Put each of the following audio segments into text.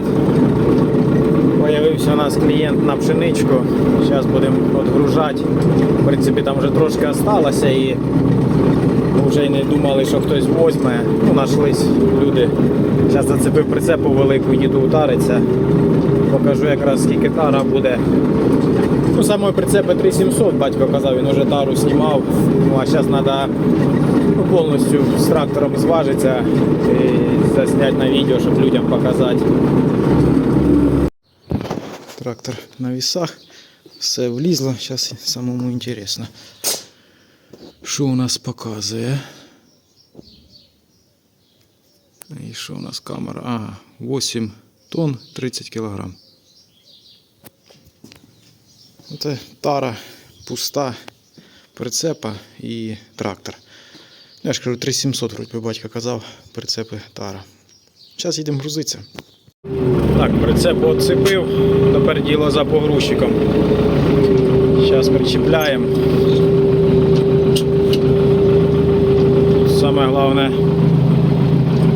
привіт. Появився у нас клієнт на пшеничку. Зараз будемо відгружати. В принципі, там вже трошки осталося і вже не думали, що хтось возьме. Ну, нашлись люди. Зараз зацепив прицепу велику, їду утариться. Покажу якраз скільки тара буде. Ну, самої прицепи 3700, батько казав, він уже тару знімав. Ну, а зараз треба ну, повністю з трактором зважитися і засняти на відео, щоб людям показати. Трактор на вісах, все влізло, зараз самому інтересно. Що у нас показує? І що у нас камера? Ага, 8 тонн 30 кілограм. Це тара пуста, прицепа і трактор. Я ж кажу, 3700, вроді би батько казав, прицепи тара. Зараз їдемо грузитися. Так, прицеп відцепив, тепер діло за погрузчиком. Зараз причіпляємо. Саме головне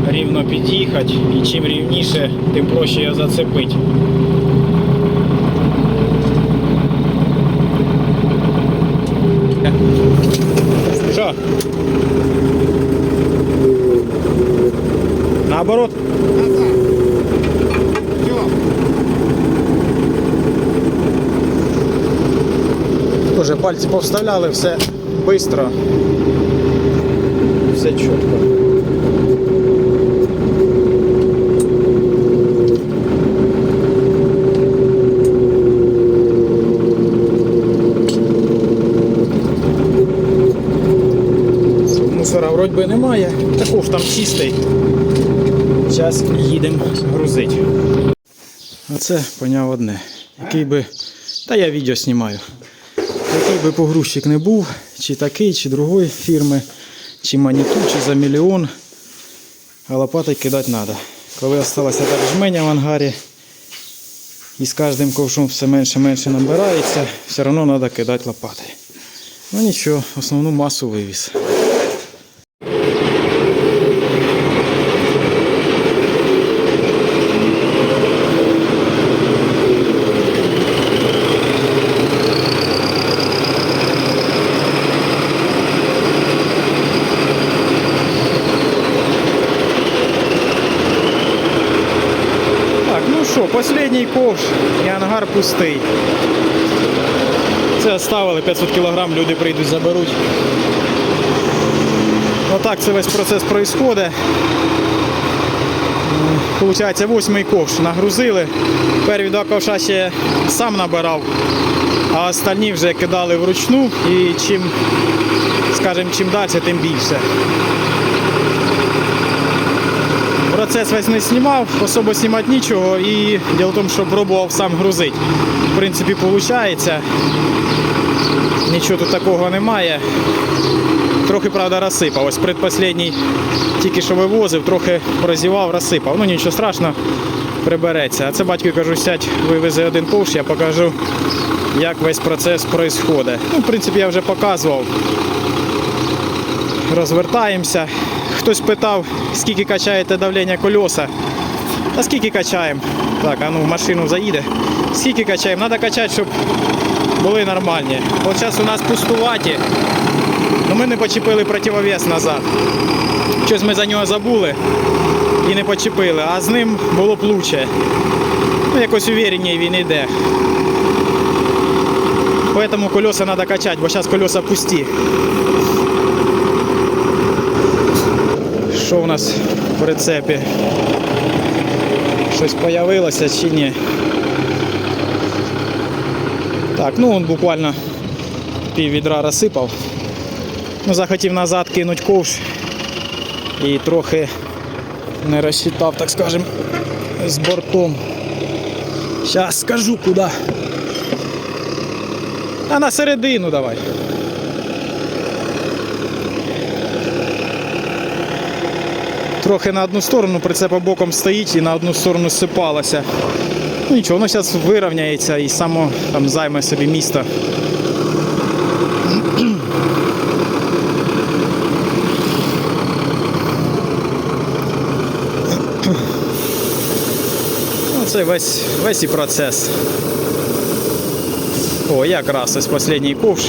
рівно під'їхати і чим рівніше, тим проще його зацепити. Що? Наоборот? Тоже пальці повставляли, все швидко. Все чітко. Мусора вроді би немає, також там чистий. Зараз їдемо грузити. А це поняв одне. Який би. Та я відео знімаю. Який би погрузчик не був, чи такий, чи другої фірми, чи маніту, чи за мільйон. А лопатой кидати треба. Коли залишилася так жменя в ангарі, і з кожним ковшом все менше-менше набирається, все одно треба кидати лопатою. Ну нічого, основну масу вивіз. Так, ну що, останній ковш і ангар пустий. Це оставили 500 кг, люди прийдуть, заберуть. Отак це весь процес відбувається. Получається, восьмий ковш нагрузили. Перві два ковша ще сам набирав, а остальні вже кидали вручну і чим, скажімо, чим далі, тим більше. Процес весь не знімав, особо знімати нічого і діло в тому, що пробував сам грузити. В принципі, виходить. Нічого тут такого немає. Трохи, правда, розсипав. Ось предпоследній тільки що вивозив, трохи прозівав, розсипав. Ну нічого страшного, прибереться. А це батько кажу, сядь, вивези один ковш, я покажу, як весь процес відбувається. Ну, в принципі, я вже показував. Розвертаємося. Хтось питав, скільки качаєте давлення кольоса. А скільки качаємо? Так, а ну в машину заїде. Скільки качаємо? Треба качати, щоб були нормальні. От зараз у нас пустуваті. Ну ми не почепили противовес назад. Щось ми за нього забули і не почепили, а з ним було б лучше. Ну, якось уверенніше він йде. Поэтому колеса треба качати, бо зараз колеса пусті. Що в нас в прицепі? Щось появилося чи ні? Так, ну он буквально пів відра розсипав. Ну, захотів назад кинуть ковш і трохи не розчитав, так скажем, з бортом. Зараз скажу куди. А на середину давай. Трохи на одну сторону прицепа боком стоїть і на одну сторону сипалося. Ну нічого, воно зараз вирівняється і само там займе собі місто. Оце весь, весь і процес. О, якраз ось останній ковш.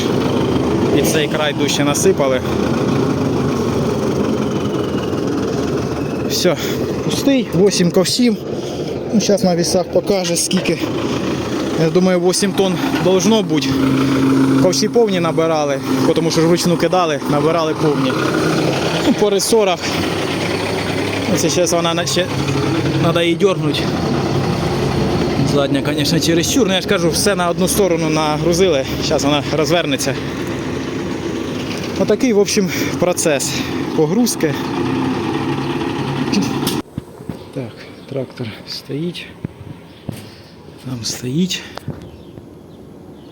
І цей край дужче насипали. Все, пустий, 8 ковшів. Ну, зараз на вісах покаже скільки. Я думаю, 8 тонн должно бути. Ковші повні набирали, тому що вручну кидали, набирали повні. Ну, по ресорах. Це зараз вона ще треба її дергнути. Задня, звісно, чересчур. Ну я ж кажу, все на одну сторону нагрузили. Зараз вона розвернеться. Отакий, в общем, процес погрузки. Так, трактор стоїть. Там стоїть.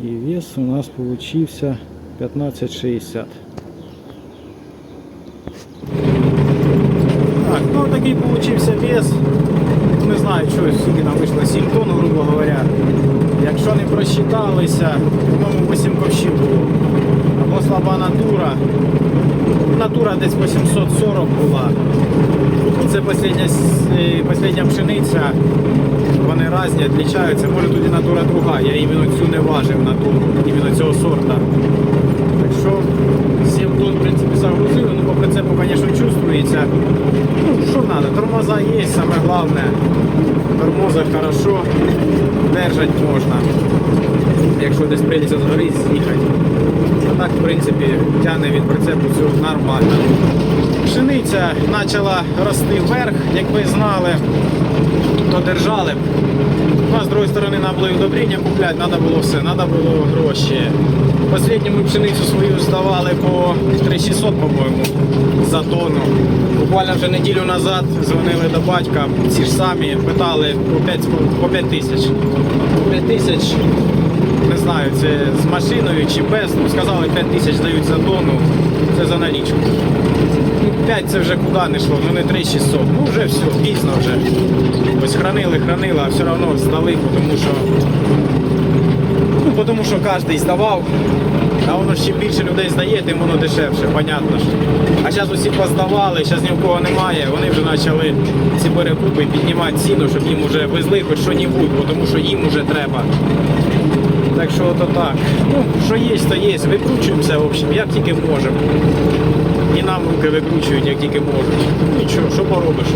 І вес у нас получився 15,60. Так, ну такий получився вес. Не знаю, що скільки нам вийшло 7 тонн, грубо говоря. Якщо не просчиталися, по-моєму 8 ковшів було. Або слаба натура. Натура десь 840 була. Це остання, с- е, пшениця. Вони різні, відрізняються. Може тут і натура друга. Я іменно цю не важив натуру, іменно цього сорта. Так що 7 тонн, в принципі, загрузили, ну по прицепу, звісно, чувствується. Ну, що треба, тормоза є, саме головне. Тормоза хорошо, держать можна. Якщо десь прийдеться згори з'їхати. А так, в принципі, тягне від прицепу цього нормально. Пшениця почала рости вверх, як ви знали, то держали. б. Ну, а з другої сторони, треба було і удобрення купляти, треба було все, треба було гроші. Останню ми пшеницю свою здавали по 3600, по-моєму, за тонну. Буквально вже неділю назад дзвонили до батька, ці ж самі, питали по 5, по 5 тисяч. По 5 тисяч, не знаю, це з машиною чи без, ну сказали 5 тисяч дають за тонну, це за налічку. Ну, 5 це вже куди не йшло, ну не 3600. Ну вже все, пізно вже. Ось хранили, хранили, а все одно здали, тому що. Ну, тому що кожен здавав, а воно ще більше людей здає, тим воно дешевше, понятно ж. А зараз усі поздавали, зараз ні в кого немає, вони вже почали ці перекупи піднімати ціну, щоб їм вже везли хоч що-небудь, тому що їм вже треба. Так що то так. Ну, що є, то є. Викручуємося, в общем, як тільки можемо. І нам руки викручують, як тільки можуть. Нічого, що поробиш.